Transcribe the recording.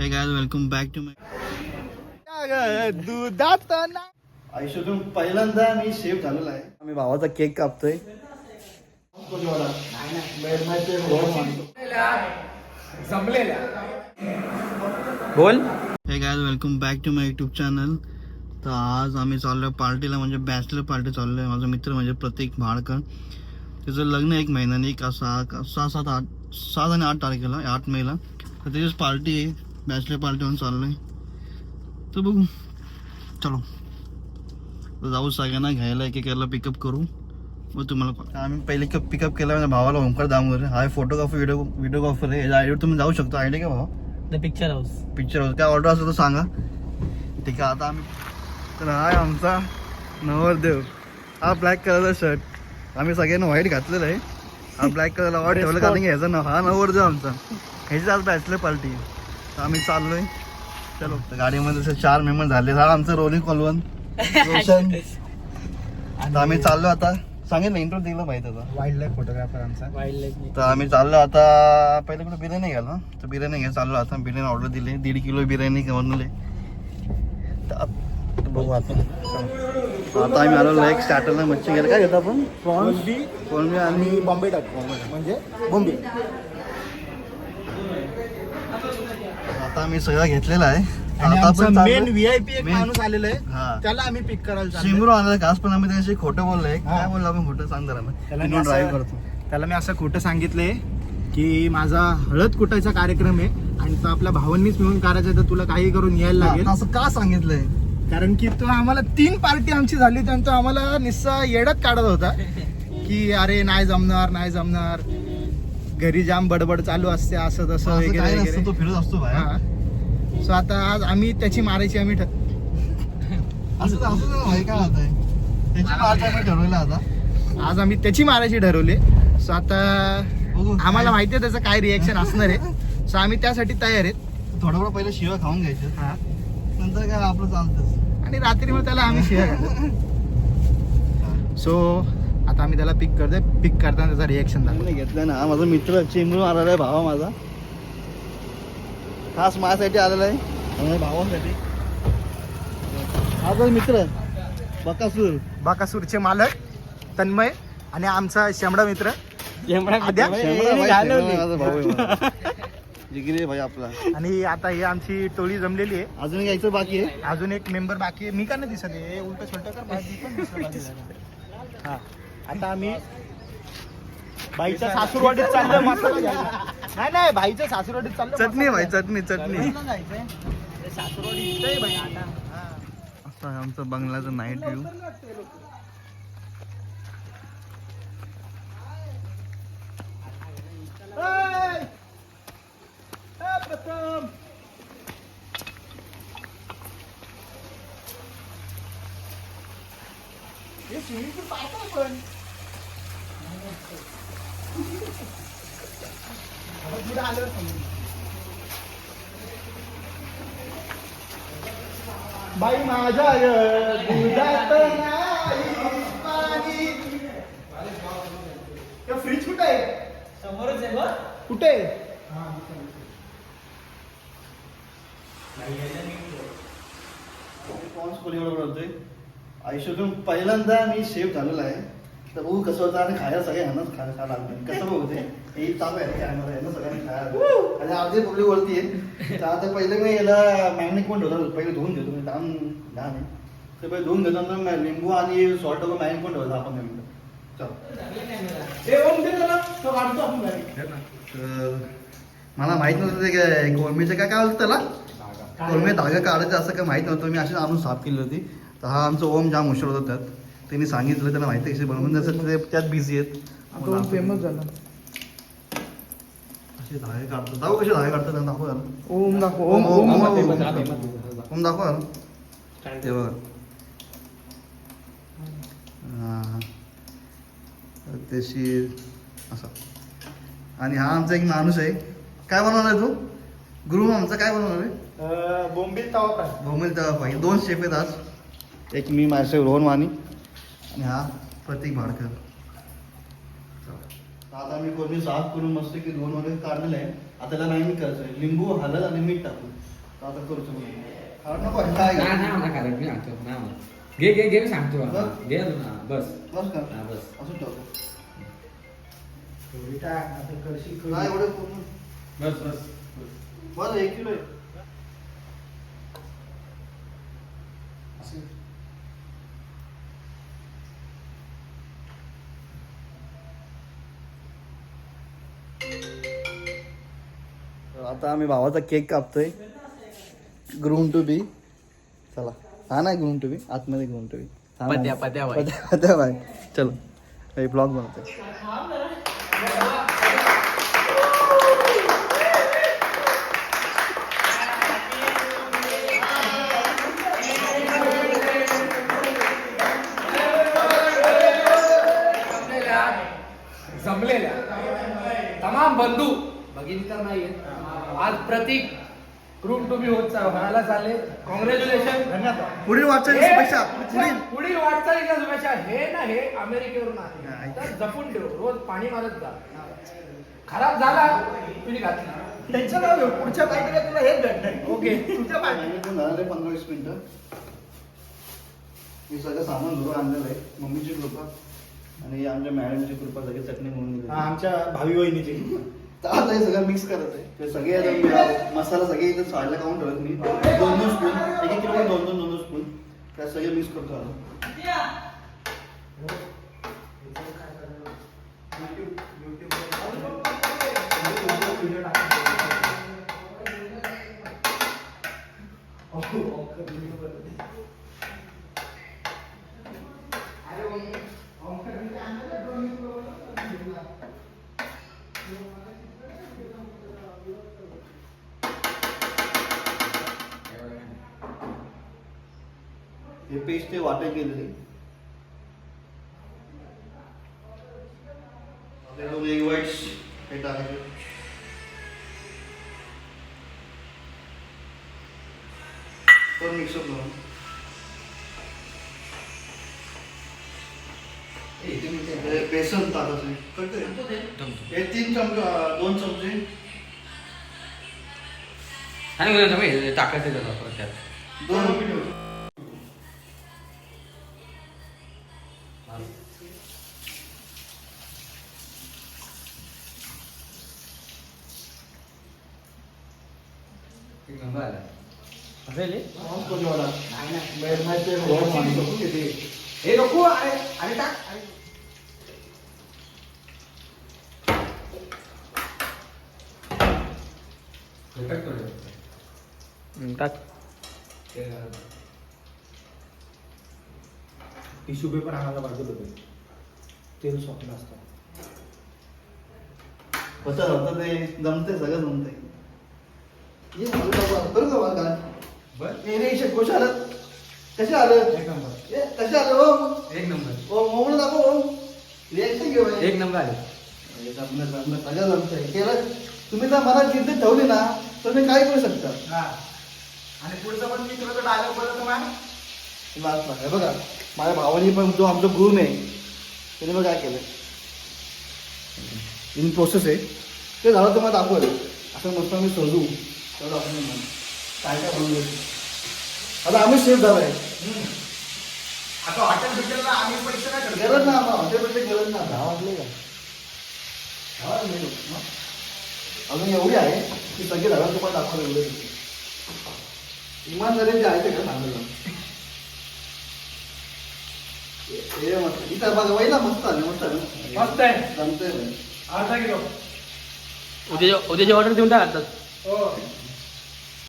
Hey guys welcome back to my दुधात आयुष्यातून पहिल्यांदा मी शेफ झालेला आहे. आम्ही भावाचा केक कापतोय. बोल. Hey guys welcome back to my YouTube channel तर आज आम्ही चाललोय पार्टीला म्हणजे बॅचलर पार्टी चाललोय. माझा मित्र म्हणजे प्रतीक म्हाळकर त्याचं लग्न एक महिन्याने एक सहा सहा सात आठ सात आणि आठ तारखेला आठ मेला. तर त्याचीच पार्टी आहे. बॅचलर पार्टी म्हणून चाललोय. तर बघू. चलो. जाऊ सगळ्यांना घ्यायला एक एकाला पिकअप करू. मग तुम्हाला आम्ही पहिले पिकअप केला माझ्या भावाला ओंकार दामवर हा फोटोग्राफी व्हिडिओ व्हिडिओग्राफर आहे. याच्या तुम्ही जाऊ शकता. आयडिया का भावा? द पिक्चर हाऊस पिक्चर काय ऑर्डर असेल तर सांगा. ठीक आहे आता आम्ही तर हा आहे आमचा नवरदेव. हा ब्लॅक कलरचा शर्ट आम्ही सगळ्यांना व्हाईट घातलेलं आहे. हा ब्लॅक कलरला वाट ठेवलं की ह्याचा नाव हा नवरदेव आमचा. ह्याची आज बॅचलर पार्टी तर आम्ही चाललोय. चलो. तर गाडीमध्ये असे चार मेंबर झाले. हा आमचं रोलिंग कॉलवन रोशन. तर आम्ही चाललो आता. सांगेल ना इंट्रो दिलं माहिती आता वाईल्ड लाईफ फोटोग्राफर आमचा. वाईल्ड लाईफ तर आम्ही चाललो आता. पहिले कुठे बिर्याणी घ्यायला तर बिर्याणी घ्यायला चाललो आता. बिर्याणी ऑर्डर दिली. दीड किलो बिर्याणी बनवले. तर आत- बघू आता. आता आम्ही आलो एक स्टार्टरला मच्छी घ्यायला. काय घेतो आपण? प्रॉन्स कोळंबी आणि बॉम्बे टाक म्हणजे? बॉम्बे. आता आम्ही सगळं घेतलेला आहे. आणि आता आमचा आपण मेन चाललोय- व्हीआयपी एक main- माणूस आलेला आहे. त्याला आम्ही पिक करायला चाललोय. शिमरू आला खास पण आम्ही त्याशी खोटं बोललोय. काय बोललो आपण खोटं? सांग जरा त्याला मी ड्राईव्ह करतो. त्याला मी असं खोटं सांगितलंय की माझा हळद कुटायचा कार्यक्रम आहे आणि तो आपल्या भावांनीच मिळून करायचा तर तुला काही करून यायला लागेल. आता असं का सांगितलंय? कारण की तो आम्हाला तीन पार्टी आमची झाली त्यांचा आम्हाला निस्सा येडत काढत होता की अरे नाही जमणार नाही जमणार. घरी जाम बडबड चालू असते असं तसं वगैरे तो फिरत असतो सो आता आज आम्ही त्याची मारायची आम्ही ठ- असं तर- असं तर काय होत आहे आम्ही ठरवलं आता. आज आम्ही त्याची मारायची ठरवले. सो आता बघू. आम्हाला माहिती आहे त्याचं काय रिएक्शन असणार आहे. सो आम्ही त्यासाठी तयार आहेत. थोडं थोडं पहिले शिवा खाऊन घ्यायचं. नंतर काय आपलं चालतंच. आणि रात्री मग त्याला आम्ही शिया सो आता आम्ही त्याला पिक करतोय. पिक करताना त्याचा रिएक्शन दाखवतो नाही घेतलं ना. हा माझा मित्र चिमरून आलेला आहे भावा माझा. खास माझ्यासाठी आलेला आहे. आणि भावासाठी. हा माझा मित्र बकासूर. बाकासूरचे मालक तन्मय आणि आमचा शेमडा मित्र. आद्या? जिगरी भाई आपला. आणि आता ही आमची टोळी जमलेली आहे. अजून यायचं बाकी आहे. अजून एक मेंबर बाकी आहे. मी का नाही दिसत आहे? उलट सुलट कर. हा. आता आम्ही बाईच्या सासूरवाडीत चाललो मसाला घ्यायला. नाही नाही भाईच्या सासूरवाडीत चाललो चटणी मसाला भाई घ्यायला. चटणी चटणी सासूरवाडी इथं आहे भाई आता. असं आहे आमचं बंगल्याचं नाईट व्ह्यू हे swimming pool पाहतो आपण. पुढे आल्यावर. बाई माझ्या दुधात नाही पाणी. फ्रीज कुठे आहे? समोरच आहे कुठे पॉन्स खोलीवर बोलतोय. आयुष्यातून पहिल्यांदा मी शेफ झालेला आहे. तर बघू कसं होतं आणि खायला सगळे ह्यांनाच खायला खायला लागलं. कसं बघू ते? हे चालू आहे कॅमेरा यांना सगळ्यांनी खायला आणि अर्धी पब्लिक वरती आहे. तर आता पहिले मी याला मॅग्नेट पण ठेवतो पहिले धुवून घेतो. मी काम लहान आहे. ते पहिले धुवून घेतो नंतर लिंबू आणि सॉल्ट वगैरे मॅग्नेट पण ठेवतो आपण मिनिटं. तर मला माहीत नव्हतं ते काय कोळमीचं काय काय होतं त्याला? कोळमे धागा काढायचं असं काय माहीत नव्हतं. मी अशीच आणून साफ केली होती. तर हा आमचा ओम जाम हुशार होता त्यात. त्यांनी सांगितलं त्याला माहिती कशी बनवून त्याचं ते त्यात बिझी आहेत. फेमस झाला. असे धागे काढतात. दाखव कसे धागे काढतात त्यांना दाखव जरा. ओम दाखव. ओम, हा, दाखव. ते? बघा. हा. असं. आणि हा आमचा एक माणूस आहे. काय बनवणार आहे तू? गुरु आमचा काय बनवणार आहे अं, बोंबील तवा फ्राय. भौमिल तवा पाहिजे दोन शेफ आहेत आज. एक मी माझे रोहन वाणी आणि हा प्रतीक भाडकर. चला. तर आता मी कोणी साफ करून मस्त की दोन वगैरे काढलेलं आहे. आता त्याला नाही करायचं लिंबू हळद आणि मीठ टाकून. तर आता करू हळद नको काय? नाही मला मी सांगतो नाही मला. घे घे घे मी सांगतो हा. बस. घे ना बस. बस का? हा बस. असं टाकू थोडी टाक, आता कळशी कळशी. नाही एवढं पूर्ण बस बस. बस एक किलो आहे. आता आम्ही भावाचा केक कापतोय. ग्रूम टू बी चला. हा नाही ग्रूम टू बी आतमध्ये ग्रूम टू बी पत्या- पत्या बाई. पत्या बाय चलो. ब्लॉग बनवतोय. जमलेल्या तमाम बंधू. भगिनी तर नाहीये. आज प्रतीक ग्रुप टू बी होत व्हायला चालले. कॉंग्रॅच्युलेशन धन्यवाद. पुढील वाटचाल शुभेच्छा पुढील. पुढील वाटचालीच्या शुभेच्छा हे ना हे अमेरिकेवरून. तर जपून ठेव रोज पाणी मारत जा. खराब झाला तुझी घातली. टेन्शन नाही घेऊ. पुढच्या पार्टीला तुला हेच भेटणार ओके. तुझ्या पार्टी पण झालं ते पंधरा वीस मिनिटं. मी सगळं सामान धुवून आणलेलं आहे. मम्मीची कृपा आणि आमच्या मॅडमची कृपा सगळी चटणी म्हणून आमच्या भावी वहिनीची तर आता हे सगळं मिक्स करत आहे. ते सगळे आता मी, मसाला सगळे इथे साडला काढून ठेवत मी. दोन दोन स्पून एक एक किलो दोन दोन दोन दोन स्पून त्यात सगळे मिक्स करतो आता. हे पेस्ट ते एक वाईट हे टाकायचं. पण मिक्सअप करून बेसन टाकायचं? हे तीन चमचे दोन चमचे. आणि टाकायचं त्याला परत त्यात? दोन. हे? हे नको अरे अरे टाक. हे. टिश्यू पेपर आणायला पाहिजे होते तेल स्वप्न असतं कसं होतं ते जमते सगळं जमते ये मला बाबा, बरं. का बाबा? बस ये रे इशे, कशा आलं? एक नंबर. ये कशा आलं हो? एक नंबर. ओ मोमन दाखव हो. रिॲक्शन घेऊ एक नंबर आले. हे जमलं जमलं. सगळं जमतंय. केलं. तुम्ही जर मनात जिद्द ठेवली ना तर तुम्ही काय करू शकता? हा. आणि पुढचं पण मी तुला डायलॉग बोलतो मान लास्टला हे बघा माझ्या भावाने पण जो आमचा ग्रूम आहे त्याने बघ काय केलं इन प्रोसेस आहे. ते झालं तुम्हाला दाखवलं. असं मस्त आम्ही सजू. तेवढं आपण म्हणू. काय काय बनवलं आता आम्ही सेफ झालो आहे आता हॉटेल बिटेलला आम्ही पैसे नाही करत गरज ना आम्हाला हॉटेल बिटेल गरज ना दहा वाजले का? दहा वाजले ना? अजून एवढी आहे की सगळे झालं तुम्हाला दाखवलं एवढे इमानदारी जे आहे ते का सांगितलं हे मस्त. इथं बघा वैला मस्त आले मस्त आले मस्त आहे. जमतंय अर्धा किलो. उद्याच्या उद्याची ऑर्डर देऊन टाक आता. हो.